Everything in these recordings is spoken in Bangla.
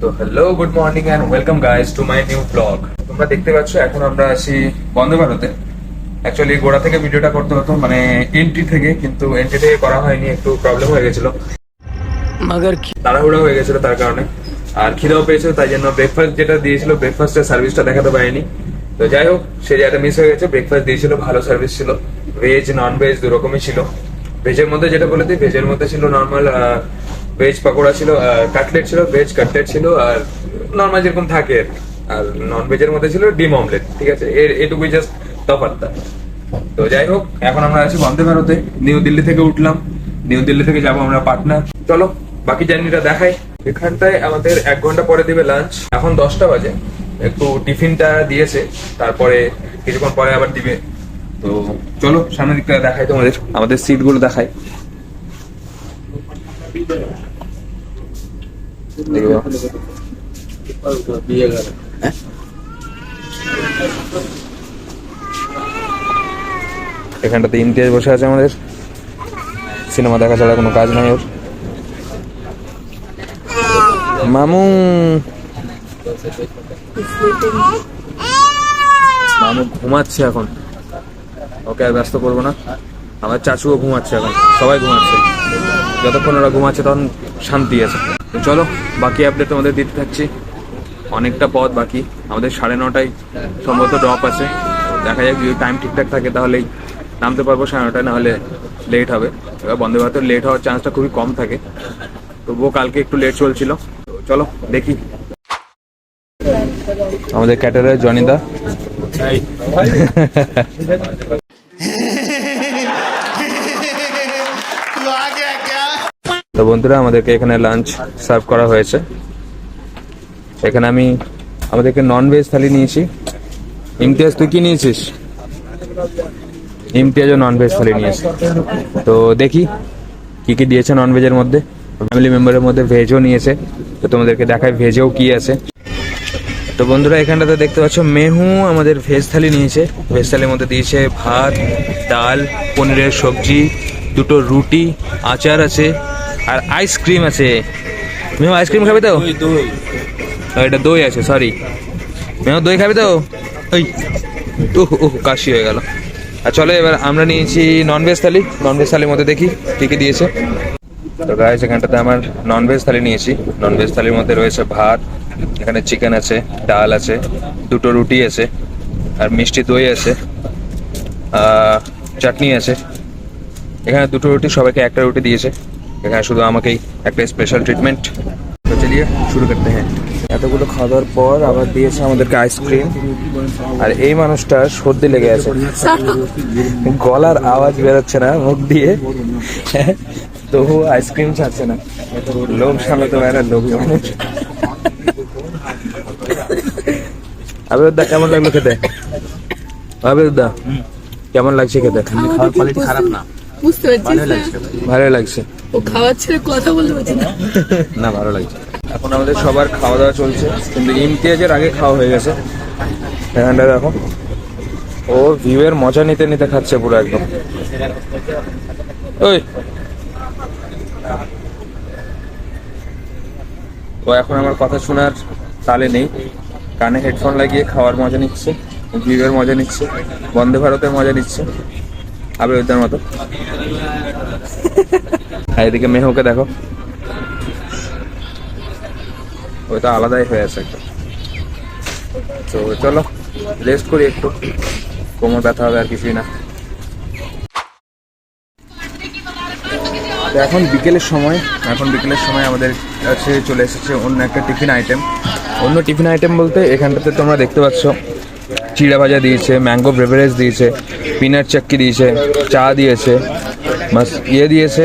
তো hello good morning and welcome to my new blog তোমরা দেখতে পাচ্ছ এখন আমরা আসি ভারতে অ্যাকচুয়ালি গোড়া থেকে ভিডিওটা করতে হতো মানে এন্ট্রি থেকে কিন্তু এন্ট্রি থেকে করা হয়নি একটু প্রবলেম হয়ে গেছিল। তাড়াহুড়া হয়ে গেছিল তার কারণে। আর খিদাও পেয়েছে তাই জন্য ব্রেকফাস্ট যেটা দিয়েছিল ব্রেকফাস্টের সার্ভিসটা দেখাতে পারিনি। তো যাই হোক সে জায়গাটা মিস হয়ে গেছে ব্রেকফাস্ট দিয়েছিল ভালো সার্ভিস ছিল। ভেজ নন ভেজ দু রকমই ছিল ভেজের মধ্যে যেটা বলে দিই ভেজের মধ্যে ছিল নর্মাল ভেজ পাকোড়া ছিল কাটলেট ছিল ভেজ কাটলেট ছিল আর নর্মাল যেরকম থাকে আর নন ভেজের মধ্যে ছিল ডিম অমলেট ঠিক আছে? এর, এটুকুই জাস্ট তফাৎটা। তো যাই হোক, এখন আমরা আছি বন্দে ভারতে। নিউ দিল্লি থেকে উঠলাম। নিউ দিল্লি থেকে যাব আমরা পাটনা। চলো, বাকি জার্নিটা দেখাই। এখানটায় আমাদের এক ঘণ্টা পরে দিবে লাঞ্চ এখন দশটা বাজে। একটু টিফিনটা দিয়েছে, তারপরে কিছুক্ষণ পরে আবার দিবে। তো চলো, সামনের দিকটা দেখাই তোমাদের। আমাদের সিটগুলো দেখাই। দেখো। এখানটাতে ইমতিয়াজ বসে আছে আমাদের। সিনেমা দেখা ছাড়া কোনো কাজ নাই ওর। মামু। মামু ঘুমাচ্ছে এখন। ওকে আর ব্যস্ত করব না। আমার চাচুও ঘুমাচ্ছে এখন। সবাই ঘুমাচ্ছে। যতক্ষণ ওরা ঘুমাচ্ছে তখন শান্তি আছে। তো চলো বাকি আপডেট তোমাদের দিতে থাকছি। অনেকটা পথ বাকি। আমাদের সাড়ে নটায় সম্ভবত ড্রপ আছে। দেখা যাক যদি টাইম ঠিকঠাক থাকে তাহলেই নামতে পারব সাড়ে নটায় নাহলে লেট হবে। এবার বন্দে ভারতের লেট হওয়ার চান্সটা খুবই কম থাকে। তবুও কালকে একটু লেট চলছিল। চলো দেখি। আমাদের ক্যাটারের জনিদা। তো বন্ধুরা, আমাদেরকে এখানে লাঞ্চ সার্ভ করা হয়েছে। এখানে আমি আমাদেরকে নন ভেজ থালি নিয়েছি। ইমতিয়াজ, তুই কি নিয়েছিস? ইমতিয়াজও নন ভেজ থালি নিয়েছে। তো দেখি কি কি দিয়েছে নন ভেজের মধ্যে। ফ্যামিলি মেম্বারের মধ্যে ভেজও নিয়েছে। তো তোমাদেরকে দেখায় ভেজেও কি আছে। তো বন্ধুরা, এখানটাতে দেখতে পাচ্ছ মেহু আমাদের ভেজ থালি নিয়েছে। ভেজ থালির মধ্যে দিয়েছে ভাত, ডাল, পনিরের সবজি, দুটো রুটি, আচার আছে। আর আইসক্রিম আছে। মেহু আইসক্রিম খাবে তো? এটা দই আছে সরি মেহু দই খাবে তো? ওই উহ কাশি হয়ে গেল। আর চলো এবার আমরা নিয়েছি ননভেজ থালি। ননভেজ থালির মধ্যে দেখি কী কী দিয়েছে। তো গাইস এখানটাতে আমার ননভেজ থালি নিয়েছি। ননভেজ থালির মধ্যে রয়েছে ভাত এখানে চিকেন আছে ডাল আছে দুটো রুটি আছে আর মিষ্টি দই আছে চাটনি আছে। এখানে দুটো রুটি সবাইকে একটা রুটি দিয়েছে। এখানে শুধু আমাকেই একটা স্পেশাল ট্রিটমেন্ট তো চলিয়ে শুরু করতে হ্যাঁ। এতগুলো খাওয়া পর আবার দিয়েছে আমাদেরকে আইসক্রিম আর এই মানুষটা সর্দি লেগে আছে। গলার আওয়াজ বেরোচ্ছে না, মুখ দিয়ে। তবু আইসক্রিম ছাড়ছে না। লোক সামলাতে পারে লোক মানুষ। আবিরুদ্দা কেমন লাগল খেতে? আবিরুদ্দা কেমন লাগছে খেতে? খাওয়ার কোয়ালিটি খারাপ না। বুঝতে পারছিস না? ভালো লাগছে। ও খাওয়ার ছেড়ে কথা বলতে পারছি না। না ভালো লাগছে। এখন আমাদের সবার খাওয়া দাওয়া চলছে। কিন্তু ইমতিয়াজের আগে খাওয়া হয়ে গেছে। এখানটা দেখো। ও ভিউ এর মজা নিতে নিতে খাচ্ছে পুরো একদম। ওই। ও এখন আমার কথা শোনার তালে নেই। কানে হেডফোন লাগিয়ে খাওয়ার মজা নিচ্ছে। ভিউ এর মজা নিচ্ছে। বন্দে ভারতের মজা নিচ্ছে। আবেদনের মতো এদিকে মেহুকে দেখো। ওইটা আলাদাই হয়ে আছে একদম। তো চলো রেস্ট করি একটু। কোমর ব্যথা হবে আর কিছুই না। তো এখন বিকেলের সময়, এখন বিকেলের সময় আমাদের কাছে চলে এসেছে অন্য একটা টিফিন আইটেম অন্য টিফিন আইটেম বলতে এখানটাতে তোমরা দেখতে পাচ্ছ চিড়া ভাজা দিয়েছে ম্যাঙ্গো ব্রেভারেজ দিয়েছে পিনাট চাক্কি দিয়েছে, চা দিয়েছে মাস ইয়ে দিয়েছে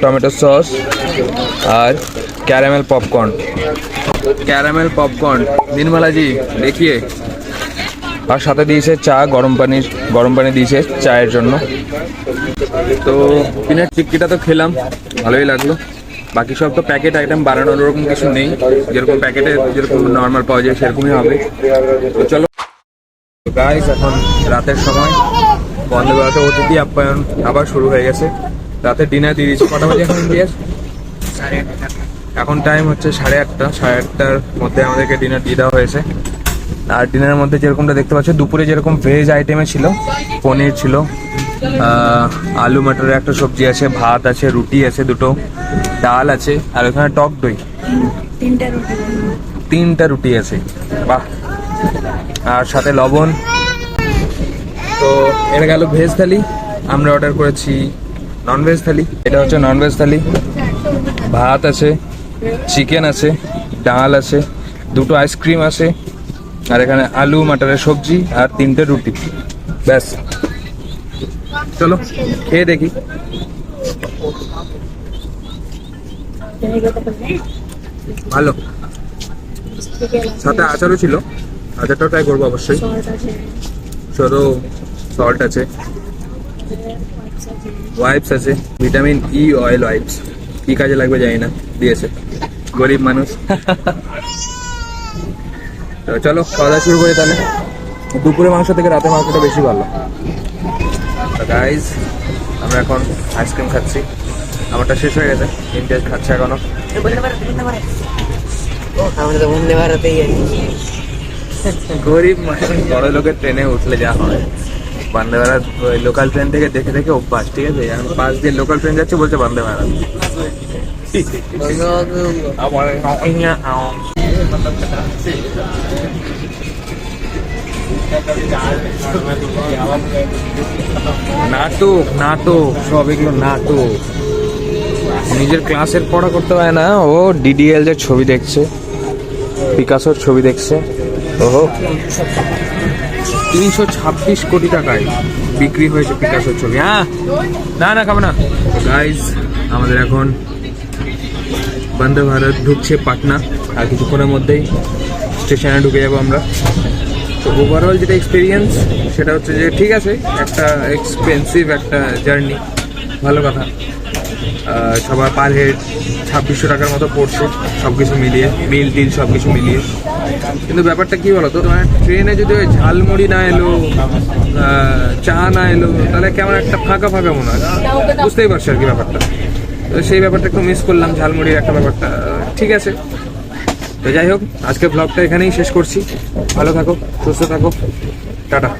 টমেটো সস আর caramel popcorn caramel popcorn Nirmalaji দেখিয়ে। আর সাথে দিয়েছে চা, গরম পানির, গরম পানি দিয়েছে চায়ের জন্য। তো পিনাট চিক্কিটা তো খেলাম, ভালোই লাগল। বাকি সব তো প্যাকেট আইটেম বানানোর ওরকম কিছু নেই। যেরকম প্যাকেটে যেরকম নর্মাল পাওয়া যায় সেরকমই হবে। তো চলো। গাইস এখন রাতের সময়। বন্ধ ভারতে অতিথি আপ্যায়ন আবার শুরু হয়ে গেছে। রাতে ডিনার দিয়ে দিয়েছে কটা বাজে এখন ইন্ডিয়ার এখন টাইম হচ্ছে সাড়ে আটটা। সাড়ে আটটার মধ্যে আমাদেরকে ডিনার দিয়ে দেওয়া হয়েছে। আর ডিনারের মধ্যে যেরকমটা দেখতে পাচ্ছ দুপুরে যেরকম ভেজ আইটেমে ছিল পনির ছিল আলু মটরের একটা সবজি আছে ভাত আছে রুটি আছে দুটো ডাল আছে আর ওখানে টক দই। তিনটা রুটি। তিনটা রুটি আছে। বাহ! আর সাথে লবণ। তো এটা গেল ভেজ থালি। আমরা অর্ডার করেছি নন ভেজ থালি। এটা হচ্ছে নন ভেজ থালি। ভাত আছে চিকেন আছে, ডাল আছে, দুটো আইসক্রিম আছে, আর এখানে আলু, মাটারের সবজি, আর তিনটে রুটি। ব্যাস। চলো, খেয়ে দেখি। ভালো। সাথে আচারও ছিল। আচারটাও ট্রাই করব অবশ্যই। সরো সল্ট আছে। ওয়াইপস আছে। ভিটামিন ই অয়েল ওয়াইপস কি কাজে লাগবে জানি না। দিয়েছে। গরিব মানুষ। তো চলো খাওয়া দাওয়া শুরু করি তাহলে। দুপুরে মাংস থেকে রাতে মাংসটা বেশি ভালো। গাইজ আমরা এখন আইসক্রিম খাচ্ছি। আমারটা শেষ হয়ে গেছে। ইন্ডিয়া খাচ্ছে এখনও। আমরা তো বন্দে আছি গরিব মানুষ, বড় লোকের ট্রেনে উঠলে যা হয়। বন্দে ভারত লোকাল ট্রেন থেকে দেখে দেখে অভ্যাস, ঠিক আছে? এখন পাঁচ দিন লোকাল ট্রেন যাচ্ছে বলছে বন্দে ভারত নাটক নাটক, সব এগুলো নাটক। নিজের ক্লাসের পড়া করতে হয় না, ও ডিডিএল এর ছবি দেখছে পিকাসোর ছবি দেখছে। ওহো। তিনশো ছাব্বিশ কোটি টাকায় বিক্রি হয়েছে পিকাসোর ছবি। হ্যাঁ না না, খাব না। গাইজ আমাদের এখন বন্দে ভারত ঢুকছে পাটনা। আর কিছুক্ষণের মধ্যেই স্টেশনে ঢুকে যাব আমরা। তো ওভারঅল যেটা এক্সপিরিয়েন্স সেটা হচ্ছে যে ঠিক আছে, একটা এক্সপেন্সিভ একটা জার্নি ভালো কথা। সবার পার হেড ছাব্বিশশো টাকার মতো পড়ছে সব কিছু মিলিয়ে মিল টিল সব কিছু মিলিয়ে। কিন্তু ব্যাপারটা কি বলো তো তোমার ট্রেনে যদি ওই ঝালমুড়ি না এলো চা না এলো, তাহলে কেমন একটা ফাঁকা ফাঁকা মনে হয়? বুঝতেই পারছ আর কি ব্যাপারটা? তো সেই ব্যাপারটা একটু মিস করলাম, ঝালমুড়ির একটা ব্যাপারটা। ঠিক আছে। তো যাই হোক আজকে ব্লগটা এখানেই শেষ করছি। ভালো থাকো, সুস্থ থাকো। টাটা।